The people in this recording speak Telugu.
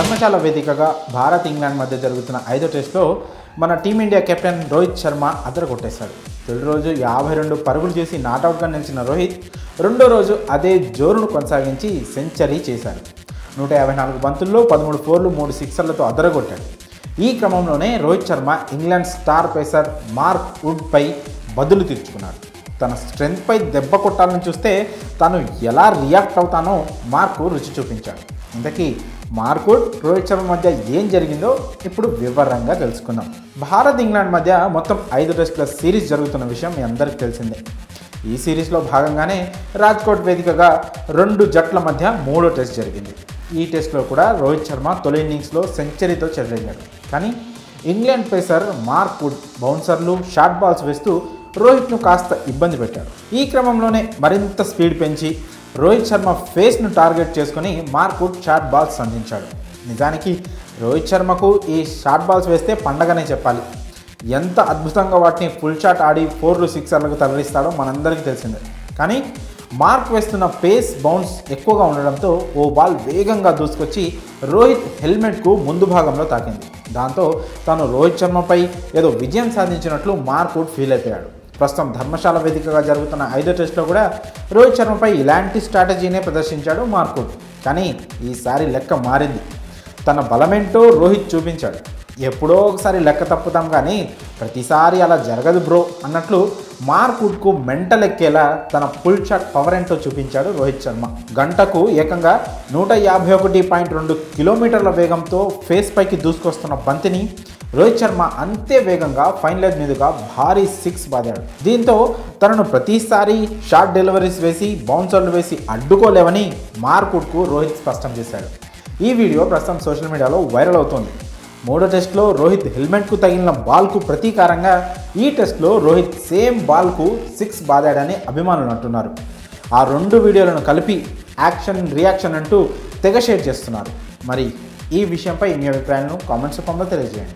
ధర్మశాల వేదికగా భారత్ ఇంగ్లాండ్ మధ్య జరుగుతున్న ఐదో టెస్ట్లో మన Team India captain Rohit Sharma అదర కొట్టేశాడు తొలి రోజు యాభై రెండు పరుగులు చేసి నాటౌట్గా నిలిచిన రోహిత్ రెండో రోజు అదే జోరును కొనసాగించి సెంచరీ చేశాడు. నూట యాభై నాలుగు బంతుల్లో పదమూడు ఫోర్లు మూడు సిక్సర్లతో అదరగొట్టాడు ఈ క్రమంలోనే Rohit Sharma England star pacer Mark వుడ్పై బదులు తీర్చుకున్నాడు తన స్ట్రెంగ్త్పై దెబ్బ కొట్టాలని చూస్తే తను ఎలా రియాక్ట్ అవుతానో మార్కు రుచి చూపించాడు. ఇంతకీ మార్కుడ్ రోహిత్ శర్మ మధ్య ఏం జరిగిందో ఇప్పుడు వివరంగా తెలుసుకుందాం. భారత్ ఇంగ్లాండ్ మధ్య మొత్తం ఐదు టెస్టుల సిరీస్ జరుగుతున్న విషయం మీ అందరికీ తెలిసిందే. ఈ సిరీస్లో భాగంగానే రాజ్కోట్ వేదికగా రెండు జట్ల మధ్య మూడో టెస్ట్ జరిగింది. ఈ టెస్ట్లో కూడా రోహిత్ శర్మ తొలి ఇన్నింగ్స్లో సెంచరీతో చెలరేగాడు. కానీ ఇంగ్లాండ్ పేసర్ మార్క్ వుడ్ బౌన్సర్లు షార్ట్ బాల్స్ వేస్తూ రోహిత్ను కాస్త ఇబ్బంది పెట్టారు ఈ క్రమంలోనే మరింత స్పీడ్ పెంచి రోహిత్ శర్మ ఫేస్ను టార్గెట్ చేసుకుని మార్కుడ్ షార్ట్ బాల్స్ సంధించాడు నిజానికి రోహిత్ శర్మకు ఈ షార్ట్ బాల్స్ వేస్తే పండగనే చెప్పాలి. ఎంత అద్భుతంగా వాటిని ఫుల్ షాట్ ఆడి ఫోర్లు సిక్సర్లకు తరలిస్తాడో మనందరికీ తెలిసిందే. కానీ మార్క్ వేస్తున్న పేస్ బౌన్స్ ఎక్కువగా ఉండడంతో ఓ బాల్ వేగంగా దూసుకొచ్చి రోహిత్ హెల్మెట్కు ముందు భాగంలో తాకింది. దాంతో తాను రోహిత్ శర్మపై ఏదో విజయం సాధించినట్లు మార్క్ ఫీల్ అయిపోయాడు. ప్రస్తుతం ధర్మశాల వేదికగా జరుగుతున్న ఐదో టెస్ట్లో కూడా రోహిత్ శర్మపై ఇలాంటి స్ట్రాటజీనే ప్రదర్శించాడు మార్కుడ్ కానీ ఈసారి లెక్క మారింది. తన బలమేంటో రోహిత్ చూపించాడు. ఎప్పుడో ఒకసారి లెక్క తప్పుతాం కానీ ప్రతిసారి అలా జరగదు బ్రో అన్నట్లు మార్కుడ్కు మెంటల్ ఎక్కేలా తన ఫుల్ షాట్ పవర్ ఏంటో చూపించాడు రోహిత్ శర్మ. గంటకు ఏకంగా నూట యాభై ఒకటి పాయింట్ రెండు కిలోమీటర్ల వేగంతో ఫేస్ పైకి దూసుకొస్తున్న బంతిని రోహిత్ శర్మ అంతే వేగంగా ఫైన్ మీదుగా భారీ సిక్స్ బాదాడు. దీంతో తనను ప్రతిసారి షార్ట్ డెలివరీస్ వేసి బౌన్సర్లు వేసి అడ్డుకోలేవని మార్కుడ్కు రోహిత్ స్పష్టం చేశాడు. ఈ వీడియో ప్రస్తుతం సోషల్ మీడియాలో వైరల్ అవుతోంది. మూడో టెస్ట్లో రోహిత్ హెల్మెట్కు తగిలిన బాల్కు ప్రతీకారంగా ఈ టెస్ట్లో రోహిత్ సేమ్ బాల్కు సిక్స్ బాదాడని అభిమానులు అంటున్నారు. ఆ రెండు వీడియోలను కలిపి యాక్షన్ రియాక్షన్ అంటూ తెగ షేర్ చేస్తున్నారు. మరి ఈ విషయంపై మీ అభిప్రాయాలను కామెంట్స్ రూపంలో తెలియజేయండి.